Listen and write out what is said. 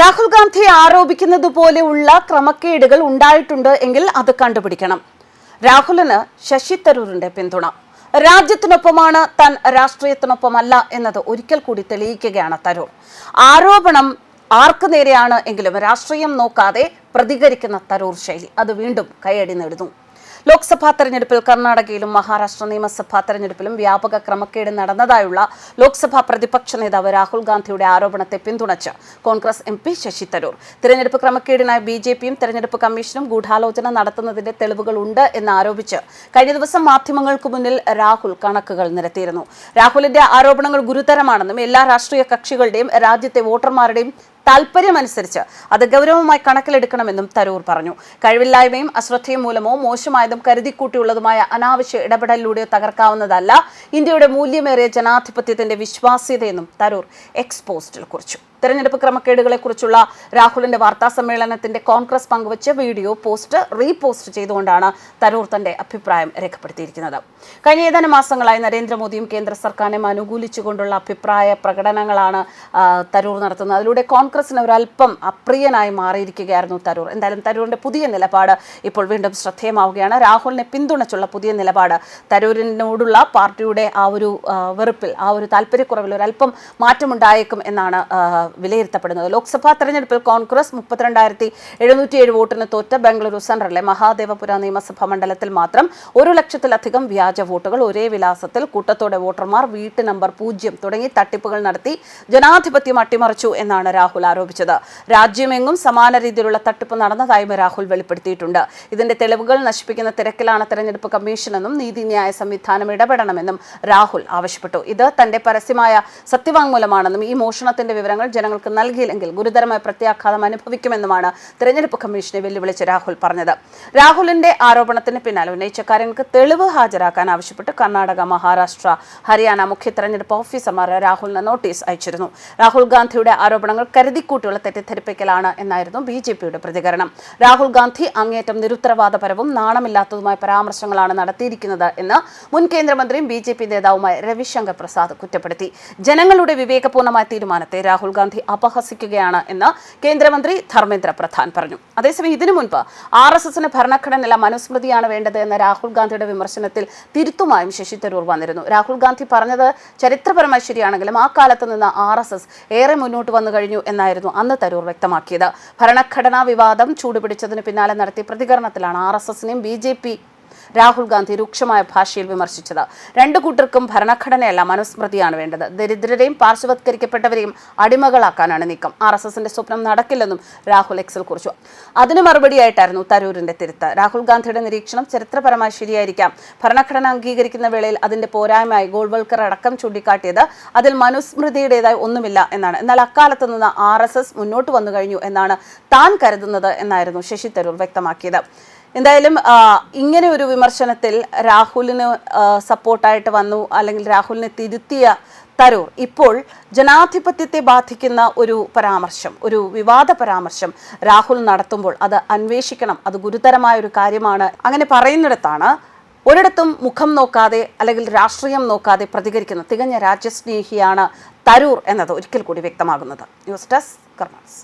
രാഹുൽ ഗാന്ധി ആരോപിക്കുന്നത് പോലെയുള്ള ക്രമക്കേടുകൾ ഉണ്ടായിട്ടുണ്ട് എങ്കിൽ അത് കണ്ടുപിടിക്കണം. രാഹുലിന് ശശി തരൂരിന്റെ പിന്തുണ. രാജ്യത്തിനൊപ്പമാണ് താൻ രാഷ്ട്രീയത്തിനൊപ്പമല്ല എന്നത് ഒരിക്കൽ കൂടി തെളിയിക്കുകയാണ് തരൂർ. ആരോപണം ആർക്കു നേരെയാണ് എങ്കിലും രാഷ്ട്രീയം നോക്കാതെ പ്രതികരിക്കുന്ന തരൂർ ശൈലി അത് വീണ്ടും കൈയടി നേടുന്നു. ലോക്സഭാ തെരഞ്ഞെടുപ്പിൽ കർണാടകയിലും മഹാരാഷ്ട്ര നിയമസഭാ തെരഞ്ഞെടുപ്പിലും വ്യാപക ക്രമക്കേട് നടന്നതായുള്ള ലോക്സഭാ പ്രതിപക്ഷ നേതാവ് രാഹുൽ ഗാന്ധിയുടെ ആരോപണത്തെ പിന്തുണച്ച് കോൺഗ്രസ് എം പി ശശി തരൂർ. തിരഞ്ഞെടുപ്പ് ക്രമക്കേടിനായി ബി ജെ പിയും തെരഞ്ഞെടുപ്പ് കമ്മീഷനും ഗൂഢാലോചന നടത്തുന്നതിന്റെ തെളിവുകളുണ്ട് എന്ന് ആരോപിച്ച് കഴിഞ്ഞ ദിവസം മാധ്യമങ്ങൾക്ക് മുന്നിൽ രാഹുൽ കണക്കുകൾ നിരത്തിയിരുന്നു. രാഹുലിന്റെ ആരോപണങ്ങൾ ഗുരുതരമാണെന്നും എല്ലാ രാഷ്ട്രീയ കക്ഷികളുടെയും രാജ്യത്തെ വോട്ടർമാരുടെയും താൽപര്യമനുസരിച്ച് അത് ഗൗരവമായി കണക്കിലെടുക്കണമെന്നും തരൂർ പറഞ്ഞു. കഴിവില്ലായ്മയും അശ്രദ്ധയും മൂലമോ മോശമായതും കരുതിക്കൂട്ടിയുള്ളതുമായ അനാവശ്യ ഇടപെടലിലൂടെയോ തകർക്കാവുന്നതല്ല ഇന്ത്യയുടെ മൂല്യമേറിയ ജനാധിപത്യത്തിന്റെ വിശ്വാസ്യതയെന്നും തരൂർ എക്സ് പോസ്റ്റിൽ കുറിച്ചു. തെരഞ്ഞെടുപ്പ് ക്രമക്കേടുകളെക്കുറിച്ചുള്ള രാഹുലിന്റെ വാർത്താ സമ്മേളനത്തിന്റെ കോൺഗ്രസ് പങ്കുവച്ച വീഡിയോ പോസ്റ്റ് റീപോസ്റ്റ് ചെയ്തുകൊണ്ടാണ് തരൂർ തന്റെ അഭിപ്രായം രേഖപ്പെടുത്തിയിരിക്കുന്നത്. കഴിഞ്ഞ ഏതാനും മാസങ്ങളായി നരേന്ദ്രമോദിയും കേന്ദ്ര സർക്കാരിനെയും അനുകൂലിച്ചുകൊണ്ടുള്ള അഭിപ്രായ പ്രകടനങ്ങളാണ് തരൂർ നടത്തുന്നത്. അതിലൂടെ കോൺഗ്രസിന് ഒരല്പം അപ്രിയനായി മാറിയിരിക്കുകയായിരുന്നു തരൂർ. എന്തായാലും തരൂരിന്റെ പുതിയ നിലപാട് ഇപ്പോൾ വീണ്ടും ശ്രദ്ധേയമാവുകയാണ്. രാഹുലിനെ പിന്തുണച്ചുള്ള പുതിയ നിലപാട് തരൂരിനോടുള്ള പാർട്ടിയുടെ ആ ഒരു വെറുപ്പിൽ ആ ഒരു താല്പര്യക്കുറവിൽ ഒരല്പം മാറ്റമുണ്ടായേക്കും എന്നാണ് വിലയിരുത്തപ്പെടുന്നത്. ലോക്സഭാ തെരഞ്ഞെടുപ്പിൽ കോൺഗ്രസ് മുപ്പത്തിരണ്ടായിരത്തി എഴുന്നൂറ്റി ഏഴ് വോട്ടിന് തോറ്റ ബംഗളൂരു സെൻട്രലിലെ മഹാദേവപുര നിയമസഭാ മണ്ഡലത്തിൽ മാത്രം ഒരു ലക്ഷത്തിലധികം വ്യാജ വോട്ടുകൾ ഒരേ വിലാസത്തിൽ കൂട്ടത്തോടെ വോട്ടർമാർ വീട്ടു നമ്പർ പൂജ്യം തുടങ്ങി തട്ടിപ്പുകൾ നടത്തി ജനാധിപത്യം അട്ടിമറിച്ചു എന്നാണ് രാഹുൽ ആരോപിച്ചത്. രാജ്യമെങ്ങും സമാന രീതിയിലുള്ള തട്ടിപ്പ് നടന്നതായും രാഹുൽ വെളിപ്പെടുത്തിയിട്ടുണ്ട്. ഇതിന്റെ തെളിവുകൾ നശിപ്പിക്കുന്ന തിരക്കിലാണ് തെരഞ്ഞെടുപ്പ് കമ്മീഷനെന്നും നീതിന്യായ സംവിധാനം ഇടപെടണമെന്നും രാഹുൽ ആവശ്യപ്പെട്ടു. ഇത് തന്റെ പരസ്യമായ സത്യവാങ്മൂലമാണെന്നും ഈ മോഷണത്തിന്റെ വിവരങ്ങൾ ജനങ്ങൾക്ക് നൽകിയില്ലെങ്കിൽ ഗുരുതരമായ പ്രത്യാഘാതം അനുഭവിക്കുമെന്നുമാണ് തെരഞ്ഞെടുപ്പ് കമ്മീഷനെ വെല്ലുവിളിച്ച് രാഹുൽ പറഞ്ഞത്. രാഹുലിന്റെ ആരോപണത്തിന് പിന്നാലെ ഉന്നയിച്ച കാര്യങ്ങൾക്ക് തെളിവ് ഹാജരാക്കാൻ ആവശ്യപ്പെട്ട് കർണാടക മഹാരാഷ്ട്ര ഹരിയാന മുഖ്യ തെരഞ്ഞെടുപ്പ് ഓഫീസർമാർ രാഹുലിന് നോട്ടീസ് അയച്ചിരുന്നു. രാഹുൽ ഗാന്ധിയുടെ ആരോപണങ്ങൾ കരുതിക്കൂട്ടിയുള്ള തെറ്റിദ്ധരിപ്പിക്കലാണ് എന്നായിരുന്നു ബി ജെ പിയുടെ പ്രതികരണം. രാഹുൽ ഗാന്ധി അങ്ങേറ്റം നിരുത്തരവാദപരവും നാണമില്ലാത്തതുമായ പരാമർശങ്ങളാണ് നടത്തിയിരിക്കുന്നത് എന്ന് മുൻ കേന്ദ്രമന്ത്രിയും ബി ജെ പി നേതാവുമായ രവിശങ്കർ പ്രസാദ് കുറ്റപ്പെടുത്തി. ജനങ്ങളുടെ വിവേകപൂർണമായ തീരുമാനത്തെ രാഹുൽ ഗാന്ധി അപഹസിക്കുകയാണ് എന്ന് കേന്ദ്രമന്ത്രി ധർമ്മേന്ദ്ര പ്രധാൻ പറഞ്ഞു. അതേസമയം ഇതിനു മുൻപ് ആർ എസ് എസിന് ഭരണഘടനയിലെ മനുസ്മൃതിയാണ് വേണ്ടത് എന്ന രാഹുൽ ഗാന്ധിയുടെ വിമർശനത്തിൽ തിരുത്തുമായും ശശി തരൂർ വന്നിരുന്നു. രാഹുൽ ഗാന്ധി പറഞ്ഞത് ചരിത്രപരമായി ശരിയാണെങ്കിലും ആ കാലത്ത് നിന്ന് ആർ എസ് എസ് ഏറെ മുന്നോട്ട് വന്നു കഴിഞ്ഞു എന്നായിരുന്നു അന്ന് തരൂർ വ്യക്തമാക്കിയത്. ഭരണഘടനാ വിവാദം ചൂടുപിടിച്ചതിന് പിന്നാലെ നടത്തിയ പ്രതികരണത്തിലാണ് R S എസിനെയും B J P Rahul Gandhi രൂക്ഷമായ ഭാഷയിൽ വിമർശിച്ചത്. രണ്ടു കൂട്ടർക്കും ഭരണഘടനയല്ല മനുസ്മൃതിയാണ് വേണ്ടത്. ദരിദ്രരെയും പാർശ്വവത്കരിക്കപ്പെട്ടവരെയും അടിമകളാക്കാനാണ് നീക്കം. ആർ എസ് എസിന്റെ സ്വപ്നം നടക്കില്ലെന്നും രാഹുൽ എക്സിൽ കുറിച്ചു. അതിന് മറുപടിയായിട്ടായിരുന്നു തരൂരിന്റെ തിരുത്ത്. രാഹുൽ ഗാന്ധിയുടെ നിരീക്ഷണം ചരിത്രപരമായി ശരിയായിരിക്കാം. ഭരണഘടന അംഗീകരിക്കുന്ന വേളയിൽ അതിന്റെ പോരായ്മയായി ഗോൾവൽക്കർ അടക്കം ചൂണ്ടിക്കാട്ടിയത് അതിൽ മനുസ്മൃതിയുടേതായി ഒന്നുമില്ല എന്നാണ്. എന്നാൽ അക്കാലത്ത് നിന്ന് ആർ എസ് എസ് മുന്നോട്ട് വന്നു കഴിഞ്ഞു എന്നാണ് താൻ കരുതുന്നത് എന്നായിരുന്നു ശശി തരൂർ വ്യക്തമാക്കിയത്. എന്തായാലും ഇങ്ങനെ ഒരു വിമർശനത്തിൽ രാഹുലിന് സപ്പോർട്ടായിട്ട് വന്നു അല്ലെങ്കിൽ രാഹുലിനെ തിരുത്തിയ തരൂർ ഇപ്പോൾ ജനാധിപത്യത്തെ ബാധിക്കുന്ന ഒരു പരാമർശം ഒരു വിവാദ പരാമർശം രാഹുൽ നടത്തുമ്പോൾ അത് അന്വേഷിക്കണം അത് ഗുരുതരമായ ഒരു കാര്യമാണ്. അങ്ങനെ പറയുന്നിടത്താണ് ഒരിടത്തും മുഖം നോക്കാതെ അല്ലെങ്കിൽ രാഷ്ട്രീയം നോക്കാതെ പ്രതികരിക്കുന്ന തികഞ്ഞ രാജ്യസ്നേഹിയാണ് തരൂർ എന്നത് ഒരിക്കൽ കൂടി വ്യക്തമാകുന്നത്. News desk karmas